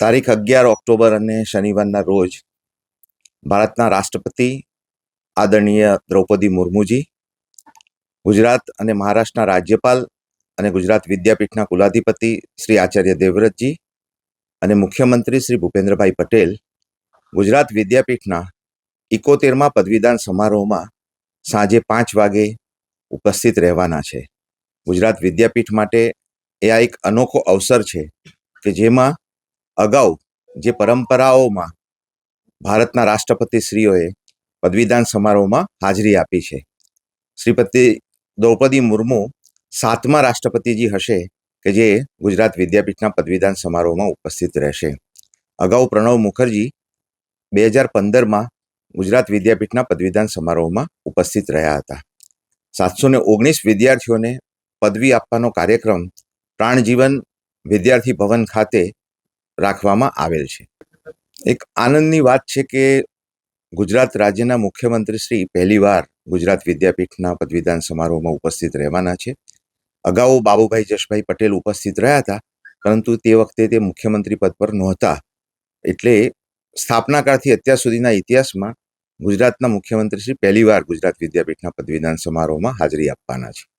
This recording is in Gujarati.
તારીખ અગિયાર ઓક્ટોબર અને શનિવારના રોજ ભારતના રાષ્ટ્રપતિ આદરણીય દ્રૌપદી મુર્મુજી, ગુજરાત અને મહારાષ્ટ્રના રાજ્યપાલ અને ગુજરાત વિદ્યાપીઠના કુલાધિપતિ શ્રી આચાર્ય દેવવ્રતજી અને મુખ્યમંત્રી શ્રી ભૂપેન્દ્રભાઈ પટેલ ગુજરાત વિદ્યાપીઠના ઇકોતેરમાં પદવીદાન સમારોહમાં સાંજે પાંચ વાગે ઉપસ્થિત રહેવાના છે. ગુજરાત વિદ્યાપીઠ માટે એ આ એક અનોખો અવસર છે કે જેમાં અગાઉ જે પરંપરાઓમાં ભારતના રાષ્ટ્રપતિશ્રીઓએ પદવીદાન સમારોહમાં હાજરી આપી છે. શ્રીપતિ દ્રૌપદી મુર્મુ સાતમા રાષ્ટ્રપતિજી હશે કે જે ગુજરાત વિદ્યાપીઠના પદવીદાન સમારોહમાં ઉપસ્થિત રહેશે. અગાઉ પ્રણવ મુખર્જી બે હજાર પંદરમાં ગુજરાત વિદ્યાપીઠના પદવીદાન સમારોહમાં ઉપસ્થિત રહ્યા હતા. સાતસો ને ઓગણીસ વિદ્યાર્થીઓને પદવી આપવાનો કાર્યક્રમ પ્રાણજીવન વિદ્યાર્થી ભવન ખાતે રાખવામાં આવેલ છે. એક આનંદની વાત છે કે ગુજરાત રાજ્યના મુખ્યમંત્રી શ્રી પહેલીવાર ગુજરાત વિદ્યાપીઠના પદવીદાન સમારોહમાં ઉપસ્થિત રહેવાના છે. અગાઉ બાબુભાઈ જશભાઈ પટેલ ઉપસ્થિત રહ્યા હતા, પરંતુ તે વખતે તે મુખ્યમંત્રી પદ પર નહોતા. એટલે સ્થાપના કાળથી અત્યાર સુધીના ઇતિહાસમાં ગુજરાતના મુખ્યમંત્રી શ્રી પહેલીવાર ગુજરાત વિદ્યાપીઠના પદવીદાન સમારોહમાં હાજરી આપવાના છે.